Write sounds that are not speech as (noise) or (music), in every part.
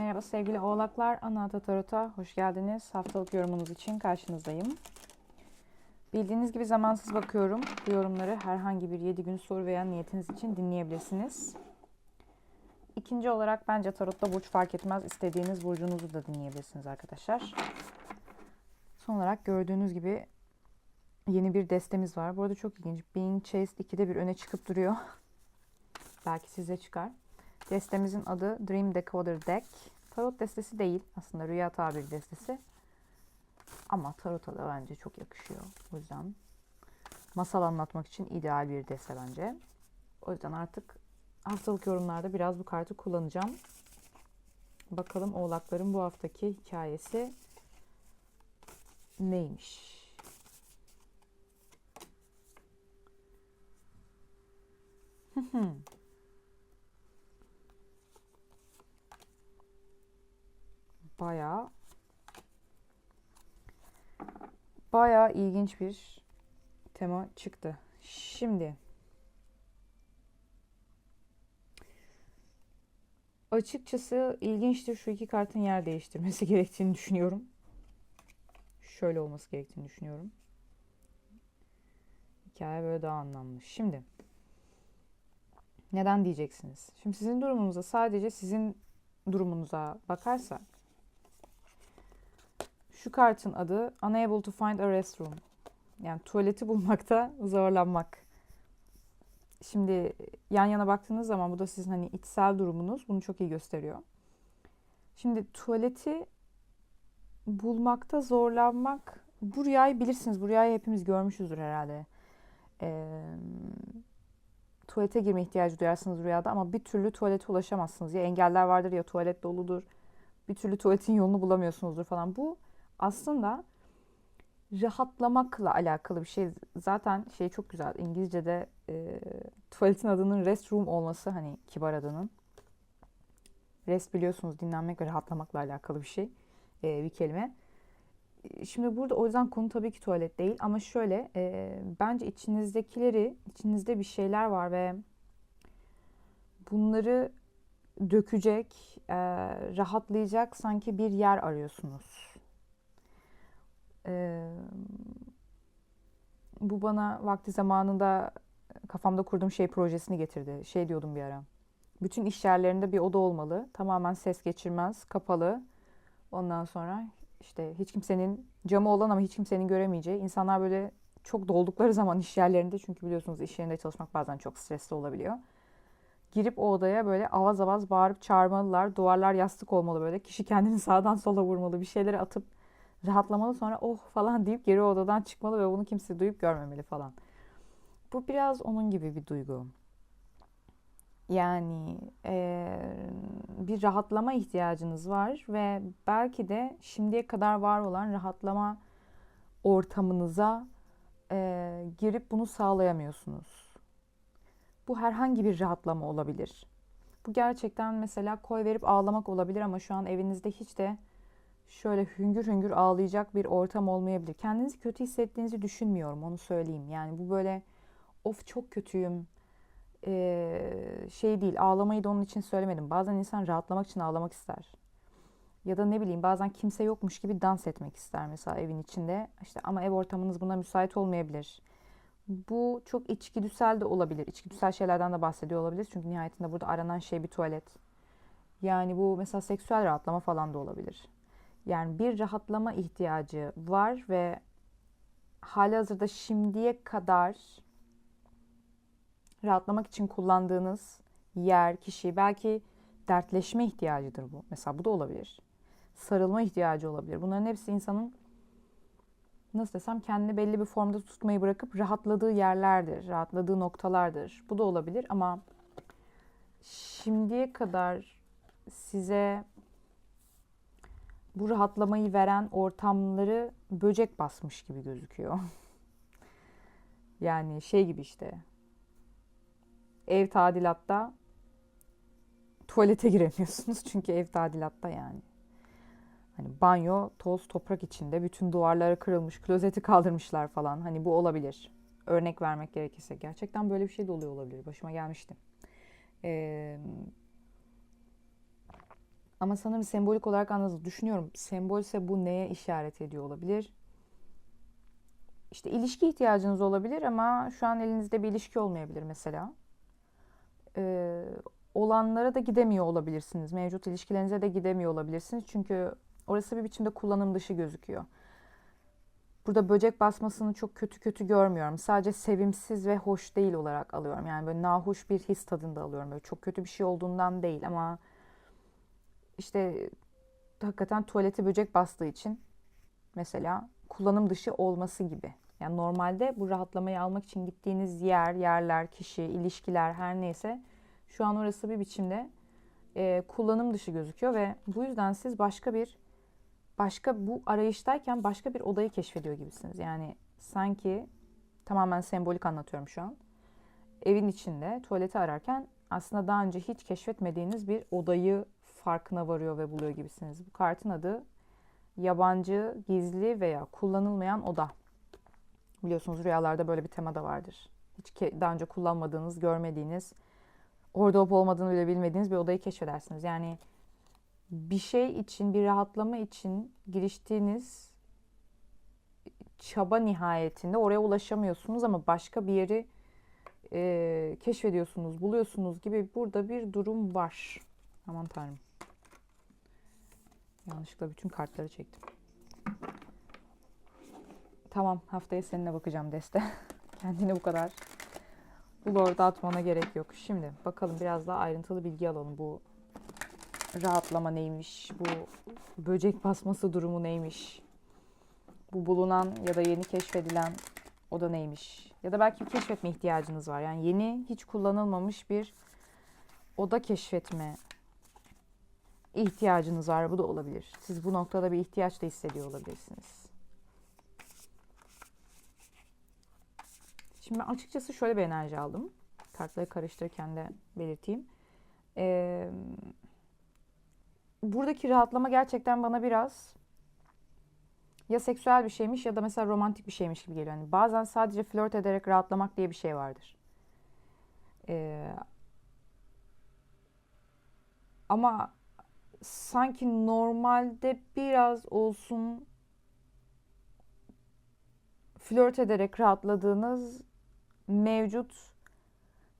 Merhaba sevgili oğlaklar. Anahta Tarot'a hoş geldiniz. Haftalık yorumunuz için karşınızdayım. Bildiğiniz gibi zamansız bakıyorum. Bu yorumları herhangi bir 7 gün soru veya niyetiniz için dinleyebilirsiniz. İkinci olarak bence Tarot'ta burç fark etmez. İstediğiniz burcunuzu da dinleyebilirsiniz arkadaşlar. Son olarak gördüğünüz gibi yeni bir destemiz var. Bu arada çok ilginç. Being Chased 2'de bir öne çıkıp duruyor. (laughs) Belki size çıkar. Destemizin adı Dream Decoder Deck. Tarot destesi değil. Aslında rüya tabiri destesi. Ama tarota da bence çok yakışıyor. O yüzden masal anlatmak için ideal bir deste bence. O yüzden artık haftalık yorumlarda biraz bu kartı kullanacağım. Bakalım oğlakların bu haftaki hikayesi neymiş? Bayağı bayağı ilginç bir tema çıktı. Şimdi açıkçası ilginçtir şu iki kartın yer değiştirmesi (laughs) gerektiğini düşünüyorum. Şöyle olması gerektiğini düşünüyorum. Hikaye böyle daha anlamlı. Şimdi neden diyeceksiniz? Şimdi sizin durumunuzda sadece sizin durumunuza bakarsak şu kartın adı Unable to find a restroom. Yani tuvaleti bulmakta (laughs) zorlanmak. Şimdi yan yana baktığınız zaman bu da sizin hani içsel durumunuz bunu çok iyi gösteriyor. Şimdi tuvaleti bulmakta zorlanmak bu rüyayı bilirsiniz. Bu rüyayı hepimiz görmüşüzdür herhalde. Ee, tuvalete girme ihtiyacı duyarsınız rüyada ama bir türlü tuvalete ulaşamazsınız. Ya engeller vardır ya tuvalet doludur. Bir türlü tuvaletin yolunu bulamıyorsunuzdur falan. Bu aslında rahatlamakla alakalı bir şey. Zaten şey çok güzel. İngilizce'de e, tuvaletin adının restroom olması hani kibar adının. Rest biliyorsunuz dinlenmek ve rahatlamakla alakalı bir şey. E, bir kelime. Şimdi burada o yüzden konu tabii ki tuvalet değil ama şöyle e, bence içinizdekileri, içinizde bir şeyler var ve bunları dökecek, e, rahatlayacak sanki bir yer arıyorsunuz. Bu bana vakti zamanında kafamda kurduğum şey projesini getirdi. Şey diyordum bir ara. Bütün iş yerlerinde bir oda olmalı. Tamamen ses geçirmez, kapalı. Ondan sonra işte hiç kimsenin camı olan ama hiç kimsenin göremeyeceği. İnsanlar böyle çok doldukları zaman iş yerlerinde çünkü biliyorsunuz iş yerinde çalışmak bazen çok stresli olabiliyor. Girip o odaya böyle avaz avaz bağırıp çağırmalılar. Duvarlar yastık olmalı böyle. Kişi kendini sağdan sola vurmalı. Bir şeyleri atıp rahatlamalı sonra oh falan (laughs) deyip geri odadan çıkmalı ve bunu kimse duyup görmemeli falan. Bu biraz onun gibi bir duygu. Yani e, bir rahatlama ihtiyacınız var ve belki de şimdiye kadar var olan rahatlama ortamınıza e, girip bunu sağlayamıyorsunuz. Bu herhangi bir rahatlama olabilir. Bu gerçekten mesela koy verip ağlamak olabilir ama şu an evinizde hiç de şöyle hüngür hüngür ağlayacak bir ortam olmayabilir. Kendinizi kötü hissettiğinizi düşünmüyorum onu söyleyeyim. Yani bu böyle of çok kötüyüm ee, şey değil ağlamayı da onun için söylemedim. Bazen insan rahatlamak için ağlamak ister. Ya da ne bileyim bazen kimse yokmuş gibi dans etmek ister mesela evin içinde. İşte ama ev ortamınız buna müsait olmayabilir. Bu çok içgüdüsel de olabilir. İçgüdüsel şeylerden de bahsediyor olabilir. Çünkü nihayetinde burada aranan şey bir tuvalet. Yani bu mesela seksüel rahatlama falan da olabilir. Yani bir rahatlama ihtiyacı var ve halihazırda şimdiye kadar rahatlamak için kullandığınız yer, kişi belki dertleşme ihtiyacıdır bu. Mesela bu da olabilir. Sarılma ihtiyacı olabilir. Bunların hepsi insanın nasıl desem kendini belli bir formda tutmayı bırakıp rahatladığı yerlerdir, rahatladığı noktalardır. Bu da olabilir ama şimdiye kadar size bu rahatlamayı veren ortamları böcek basmış gibi gözüküyor. (laughs) yani şey gibi işte ev tadilatta tuvalete giremiyorsunuz (laughs) çünkü ev tadilatta yani. Hani banyo toz toprak içinde bütün duvarları kırılmış, klozeti kaldırmışlar falan. Hani bu olabilir. Örnek vermek gerekirse gerçekten böyle bir şey de oluyor olabilir. Başıma gelmişti. Ee, Ama sanırım sembolik olarak anladınız. Düşünüyorum sembolse bu neye işaret ediyor olabilir? İşte ilişki ihtiyacınız olabilir ama şu an elinizde bir ilişki olmayabilir mesela. Ee, olanlara da gidemiyor olabilirsiniz. Mevcut ilişkilerinize de gidemiyor olabilirsiniz. Çünkü orası bir biçimde kullanım dışı gözüküyor. Burada böcek basmasını çok kötü kötü görmüyorum. Sadece sevimsiz ve hoş değil olarak alıyorum. Yani böyle nahoş bir his tadında alıyorum. Böyle çok kötü bir şey olduğundan değil ama işte hakikaten tuvalete böcek bastığı için mesela kullanım dışı olması gibi. Yani normalde bu rahatlamayı almak için gittiğiniz yer, yerler, kişi, ilişkiler her neyse şu an orası bir biçimde e, kullanım dışı gözüküyor ve bu yüzden siz başka bir başka bu arayıştayken başka bir odayı keşfediyor gibisiniz. Yani sanki tamamen sembolik anlatıyorum şu an. Evin içinde tuvaleti ararken aslında daha önce hiç keşfetmediğiniz bir odayı farkına varıyor ve buluyor gibisiniz. Bu kartın adı yabancı, gizli veya kullanılmayan oda. Biliyorsunuz rüyalarda böyle bir tema da vardır. Hiç daha önce kullanmadığınız, görmediğiniz, orada olup olmadığını bile bilmediğiniz bir odayı keşfedersiniz. Yani bir şey için, bir rahatlama için giriştiğiniz çaba nihayetinde oraya ulaşamıyorsunuz ama başka bir yeri e, keşfediyorsunuz, buluyorsunuz gibi burada bir durum var. Aman tanrım. Yanlışlıkla bütün kartları çektim. Tamam haftaya seninle bakacağım Deste. (laughs) Kendini bu kadar bu lorda atmana gerek yok. Şimdi bakalım biraz daha ayrıntılı bilgi alalım. Bu rahatlama neymiş? Bu böcek basması durumu neymiş? Bu bulunan ya da yeni keşfedilen o da neymiş? Ya da belki keşfetme ihtiyacınız var. Yani yeni hiç kullanılmamış bir oda keşfetme ihtiyacınız var. Bu da olabilir. Siz bu noktada bir ihtiyaç da hissediyor olabilirsiniz. Şimdi açıkçası şöyle bir enerji aldım. Kartları karıştırırken de belirteyim. Ee, buradaki rahatlama gerçekten bana biraz ya seksüel bir şeymiş ya da mesela romantik bir şeymiş gibi geliyor. Yani bazen sadece flört ederek rahatlamak diye bir şey vardır. Ee, ama sanki normalde biraz olsun flört ederek rahatladığınız mevcut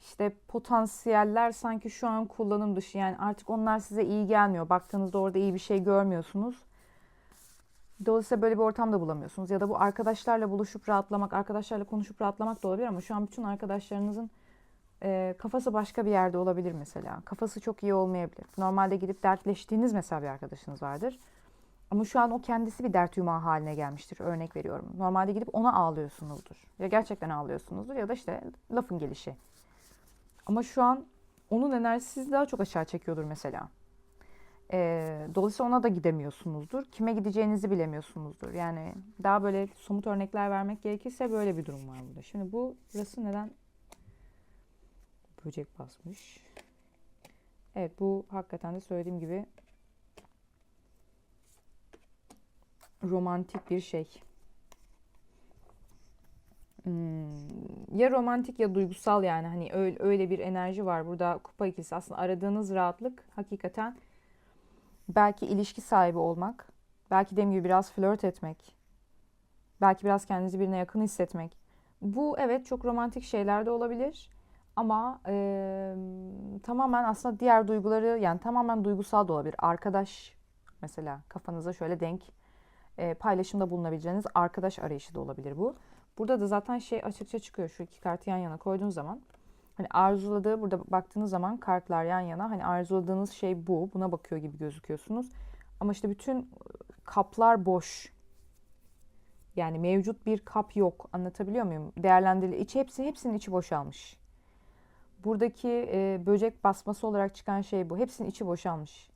işte potansiyeller sanki şu an kullanım dışı. Yani artık onlar size iyi gelmiyor. Baktığınızda orada iyi bir şey görmüyorsunuz. Dolayısıyla böyle bir ortam da bulamıyorsunuz. Ya da bu arkadaşlarla buluşup rahatlamak, arkadaşlarla konuşup rahatlamak da olabilir ama şu an bütün arkadaşlarınızın e, kafası başka bir yerde olabilir mesela. Kafası çok iyi olmayabilir. Normalde gidip dertleştiğiniz mesela bir arkadaşınız vardır. Ama şu an o kendisi bir dert yumağı haline gelmiştir. Örnek veriyorum. Normalde gidip ona ağlıyorsunuzdur. Ya gerçekten ağlıyorsunuzdur ya da işte lafın gelişi. Ama şu an onun enerjisi sizi daha çok aşağı çekiyordur mesela. E, dolayısıyla ona da gidemiyorsunuzdur. Kime gideceğinizi bilemiyorsunuzdur. Yani daha böyle somut örnekler vermek gerekirse böyle bir durum var burada. Şimdi bu burası neden böcek basmış? Evet bu hakikaten de söylediğim gibi romantik bir şey. Hmm, ya romantik ya duygusal yani hani öyle, öyle bir enerji var burada kupa ikisi aslında aradığınız rahatlık hakikaten belki ilişki sahibi olmak belki dediğim gibi biraz flört etmek belki biraz kendinizi birine yakın hissetmek bu evet çok romantik şeyler de olabilir ama e, tamamen aslında diğer duyguları yani tamamen duygusal da olabilir arkadaş mesela kafanıza şöyle denk e, paylaşımda bulunabileceğiniz arkadaş arayışı da olabilir bu. Burada da zaten şey açıkça çıkıyor. Şu iki kartı yan yana koyduğun zaman hani arzuladığı burada baktığınız zaman kartlar yan yana hani arzuladığınız şey bu. Buna bakıyor gibi gözüküyorsunuz. Ama işte bütün kaplar boş. Yani mevcut bir kap yok. Anlatabiliyor muyum? Değerlendirili içi hepsi hepsinin içi boşalmış. Buradaki e, böcek basması olarak çıkan şey bu. Hepsinin içi boşalmış.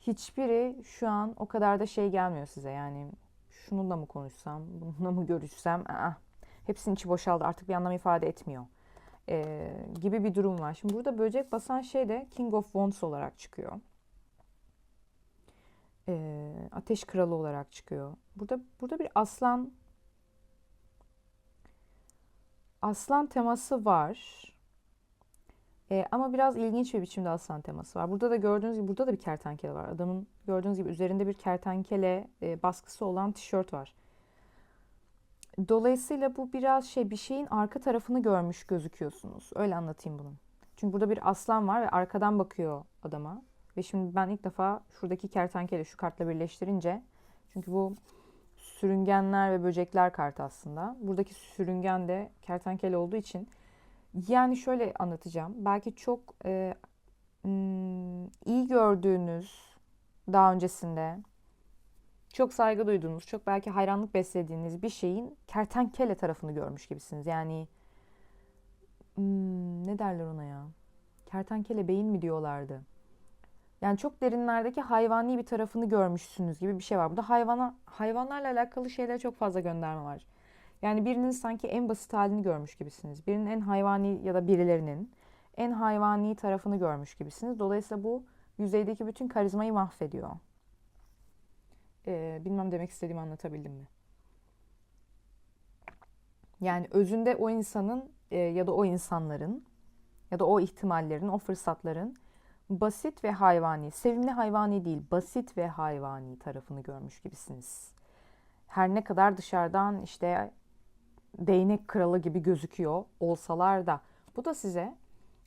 Hiçbiri şu an o kadar da şey gelmiyor size. Yani şununla mı konuşsam, bununla mı görüşsem? Aa, hepsinin içi boşaldı artık bir anlam ifade etmiyor. Ee, gibi bir durum var. Şimdi burada böcek basan şey de King of Wands olarak çıkıyor. Ee, ateş kralı olarak çıkıyor. Burada burada bir aslan aslan teması var. E, ama biraz ilginç bir biçimde aslan teması var. Burada da gördüğünüz gibi burada da bir kertenkele var. Adamın gördüğünüz gibi üzerinde bir kertenkele e, baskısı olan tişört var. Dolayısıyla bu biraz şey bir şeyin arka tarafını görmüş gözüküyorsunuz. Öyle anlatayım bunu. Çünkü burada bir aslan var ve arkadan bakıyor adama. Ve şimdi ben ilk defa şuradaki kertenkele şu kartla birleştirince çünkü bu sürüngenler ve böcekler kartı aslında. Buradaki sürüngen de kertenkele olduğu için yani şöyle anlatacağım. Belki çok e, hmm, iyi gördüğünüz daha öncesinde çok saygı duyduğunuz, çok belki hayranlık beslediğiniz bir şeyin kertenkele tarafını görmüş gibisiniz. Yani hmm, ne derler ona ya? Kertenkele beyin mi diyorlardı? Yani çok derinlerdeki hayvani bir tarafını görmüşsünüz gibi bir şey var. Burada hayvana, hayvanlarla alakalı şeylere çok fazla gönderme var. Yani birinin sanki en basit halini görmüş gibisiniz. Birinin en hayvani ya da birilerinin en hayvani tarafını görmüş gibisiniz. Dolayısıyla bu yüzeydeki bütün karizmayı mahvediyor. Ee, bilmem demek istediğimi anlatabildim mi? Yani özünde o insanın e, ya da o insanların ya da o ihtimallerin, o fırsatların basit ve hayvani, sevimli hayvani değil, basit ve hayvani tarafını görmüş gibisiniz. Her ne kadar dışarıdan işte değnek kralı gibi gözüküyor olsalar da bu da size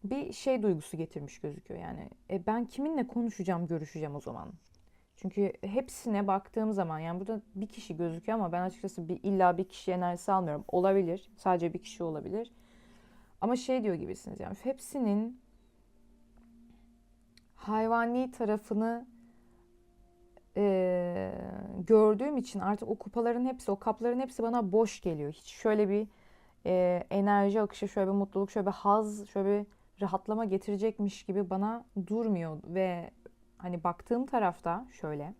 bir şey duygusu getirmiş gözüküyor. Yani e, ben kiminle konuşacağım, görüşeceğim o zaman. Çünkü hepsine baktığım zaman yani burada bir kişi gözüküyor ama ben açıkçası bir illa bir kişi enerjisi almıyorum. Olabilir. Sadece bir kişi olabilir. Ama şey diyor gibisiniz yani hepsinin hayvani tarafını e, gördüğüm için artık o kupaların hepsi, o kapların hepsi bana boş geliyor. Hiç şöyle bir e, enerji akışı, şöyle bir mutluluk, şöyle bir haz, şöyle bir rahatlama getirecekmiş gibi bana durmuyor ve hani baktığım tarafta şöyle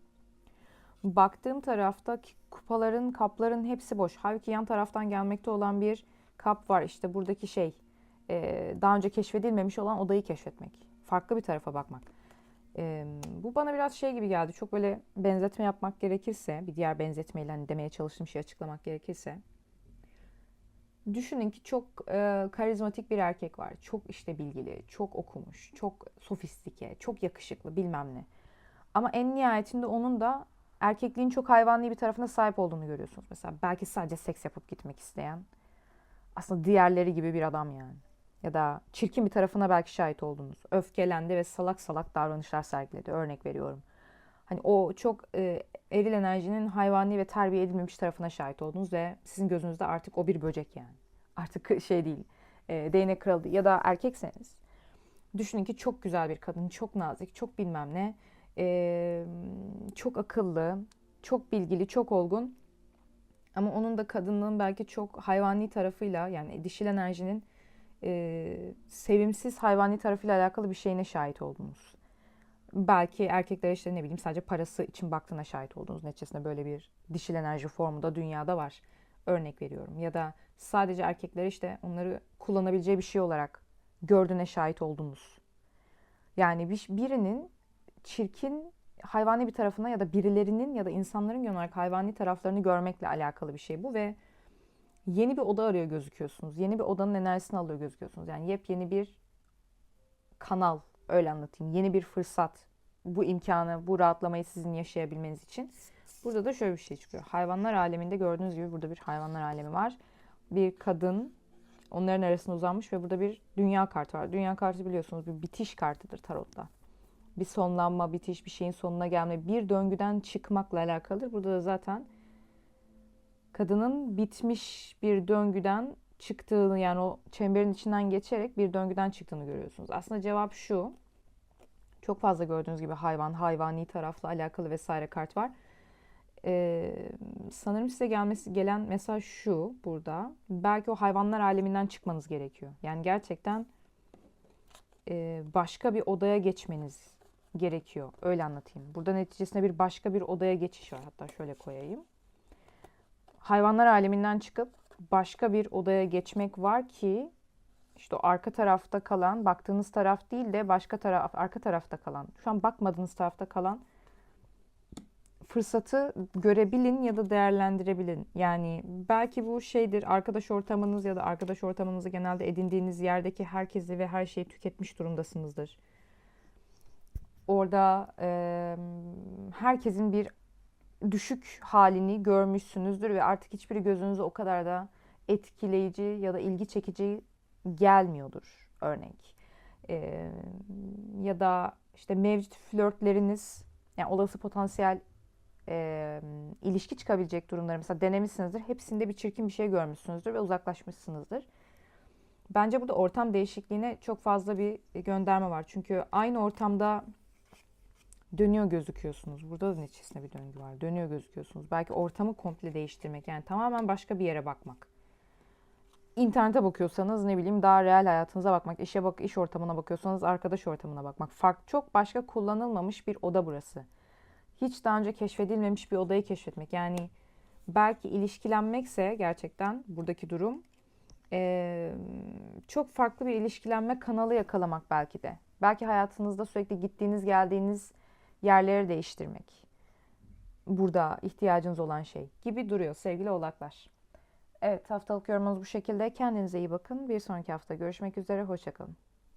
baktığım tarafta kupaların, kapların hepsi boş. Halbuki yan taraftan gelmekte olan bir kap var. İşte buradaki şey e, daha önce keşfedilmemiş olan odayı keşfetmek. Farklı bir tarafa bakmak. E, bu bana biraz şey gibi geldi. Çok böyle benzetme yapmak gerekirse, bir diğer benzetmeyle hani demeye çalıştığım şeyi açıklamak gerekirse. Düşünün ki çok e, karizmatik bir erkek var. Çok işte bilgili, çok okumuş, çok sofistike, çok yakışıklı bilmem ne. Ama en nihayetinde onun da erkekliğin çok hayvanlı bir tarafına sahip olduğunu görüyorsunuz. Mesela belki sadece seks yapıp gitmek isteyen aslında diğerleri gibi bir adam yani ya da çirkin bir tarafına belki şahit oldunuz. Öfkelendi ve salak salak davranışlar sergiledi. Örnek veriyorum. Hani o çok e, eril enerjinin hayvani ve terbiye edilmemiş tarafına şahit oldunuz ve sizin gözünüzde artık o bir böcek yani. Artık (laughs) şey değil. E, değnek kralı ya da erkekseniz düşünün ki çok güzel bir kadın, çok nazik, çok bilmem ne, e, çok akıllı, çok bilgili, çok olgun. Ama onun da kadınlığın belki çok hayvani tarafıyla yani dişil enerjinin e, sevimsiz hayvani tarafıyla alakalı bir şeyine şahit oldunuz. Belki erkekler işte ne bileyim sadece parası için baktığına şahit oldunuz. Neticesinde böyle bir dişil enerji formu da dünyada var. Örnek veriyorum. Ya da sadece erkekler işte onları kullanabileceği bir şey olarak gördüğüne şahit oldunuz. Yani bir, birinin çirkin hayvani bir tarafına ya da birilerinin ya da insanların genel olarak hayvani taraflarını görmekle alakalı bir şey bu ve yeni bir oda arıyor gözüküyorsunuz. Yeni bir odanın enerjisini alıyor gözüküyorsunuz. Yani yepyeni bir kanal öyle anlatayım. Yeni bir fırsat. Bu imkanı, bu rahatlamayı sizin yaşayabilmeniz için. Burada da şöyle bir şey çıkıyor. Hayvanlar aleminde gördüğünüz gibi burada bir hayvanlar alemi var. Bir kadın onların arasında uzanmış ve burada bir dünya kartı var. Dünya kartı biliyorsunuz bir bitiş kartıdır tarotta. Bir sonlanma, bitiş, bir şeyin sonuna gelme, bir döngüden çıkmakla alakalıdır. Burada da zaten kadının bitmiş bir döngüden çıktığını yani o çemberin içinden geçerek bir döngüden çıktığını görüyorsunuz. Aslında cevap şu. Çok fazla gördüğünüz gibi hayvan, hayvani tarafla alakalı vesaire kart var. Ee, sanırım size gelmesi gelen mesaj şu burada. Belki o hayvanlar aleminden çıkmanız gerekiyor. Yani gerçekten e, başka bir odaya geçmeniz gerekiyor. Öyle anlatayım. Burada neticesinde bir başka bir odaya geçiş var. Hatta şöyle koyayım hayvanlar aleminden çıkıp başka bir odaya geçmek var ki işte o arka tarafta kalan, baktığınız taraf değil de başka taraf, arka tarafta kalan, şu an bakmadığınız tarafta kalan fırsatı görebilin ya da değerlendirebilin. Yani belki bu şeydir arkadaş ortamınız ya da arkadaş ortamınızı genelde edindiğiniz yerdeki herkesi ve her şeyi tüketmiş durumdasınızdır. Orada e, herkesin bir düşük halini görmüşsünüzdür ve artık hiçbiri gözünüze o kadar da etkileyici ya da ilgi çekici gelmiyordur örnek. E, ya da işte mevcut flörtleriniz yani olası potansiyel e, ilişki çıkabilecek durumları mesela denemişsinizdir. Hepsinde bir çirkin bir şey görmüşsünüzdür ve uzaklaşmışsınızdır. Bence burada ortam değişikliğine çok fazla bir gönderme var. Çünkü aynı ortamda dönüyor gözüküyorsunuz. Burada da neticesinde bir döngü var. Dönüyor gözüküyorsunuz. Belki ortamı komple değiştirmek. Yani tamamen başka bir yere bakmak. İnternete bakıyorsanız ne bileyim daha real hayatınıza bakmak, işe bak, iş ortamına bakıyorsanız arkadaş ortamına bakmak. Fark çok başka kullanılmamış bir oda burası. Hiç daha önce keşfedilmemiş bir odayı keşfetmek. Yani belki ilişkilenmekse gerçekten buradaki durum eee, çok farklı bir ilişkilenme kanalı yakalamak belki de. Belki hayatınızda sürekli gittiğiniz geldiğiniz yerleri değiştirmek. Burada ihtiyacınız olan şey gibi duruyor sevgili oğlaklar. Evet haftalık yorumunuz bu şekilde. Kendinize iyi bakın. Bir sonraki hafta görüşmek üzere. Hoşçakalın.